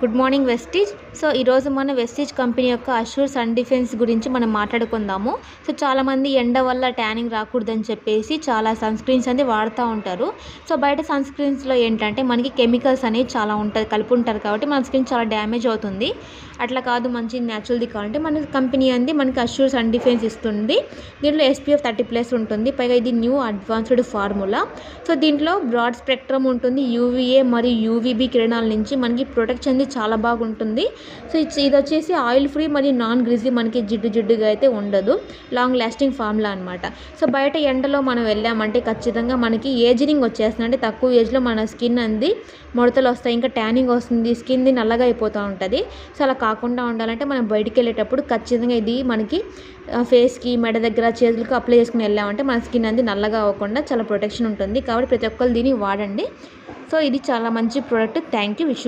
Good morning Vestige so ఈరోజు మన Vestige company యొక్క అష్యూర్ సన్ డిఫెన్స్ గురించి మనం మాట్లాడుకుందాము. సో చాలామంది ఎండ వల్ల ట్యానింగ్ రాకూడదని చెప్పేసి చాలా సన్ స్క్రీన్స్ అనేది వాడుతూ ఉంటారు. సో బయట సన్ స్క్రీన్స్లో ఏంటంటే మనకి కెమికల్స్ అనేవి చాలా ఉంటుంది కలిపి ఉంటారు కాబట్టి మన స్కిన్ చాలా డ్యామేజ్ అవుతుంది. అట్లా కాదు మంచి న్యాచురల్ది కావాలంటే మన కంపెనీ అంది మనకి అష్యూర్ సన్ డిఫెన్స్ ఇస్తుంది. దీంట్లో ఎస్పీఎఫ్ థర్టీ ప్లస్ ఉంటుంది పైగా ఇది న్యూ అడ్వాన్స్డ్ ఫార్ములా సో దీంట్లో బ్రాడ్ స్పెక్ట్రమ్ ఉంటుంది యూవీఏ మరియు యూవీబీ కిరణాల నుంచి మనకి ప్రొటెక్షన్ చాలా బాగుంటుంది. సో ఇది వచ్చేసి ఆయిల్ ఫ్రీ మరియు నాన్ గ్రిజీ మనకి జిడ్డు జిడ్డుగా అయితే ఉండదు. లాంగ్ లాస్టింగ్ ఫార్ములా అనమాట సో బయట ఎండలో మనం వెళ్ళామంటే ఖచ్చితంగా మనకి ఏజనింగ్ వచ్చేస్తుంది. అంటే తక్కువ ఏజ్లో మన స్కిన్ అంది ముడతలు వస్తాయి ఇంకా ట్యానింగ్ వస్తుంది స్కిన్ది నల్లగా అయిపోతూ ఉంటుంది. సో అలా కాకుండా ఉండాలంటే మనం బయటికి వెళ్ళేటప్పుడు ఖచ్చితంగా ఇది మనకి ఫేస్కి మెడ దగ్గర చేతులకు అప్లై చేసుకుని వెళ్ళామంటే మన స్కిన్ అనేది నల్లగా అవ్వకుండా చాలా ప్రొటెక్షన్ ఉంటుంది. కాబట్టి ప్రతి ఒక్కరు దీన్ని వాడండి. సో ఇది చాలా మంచి ప్రోడక్ట్. Thank you wish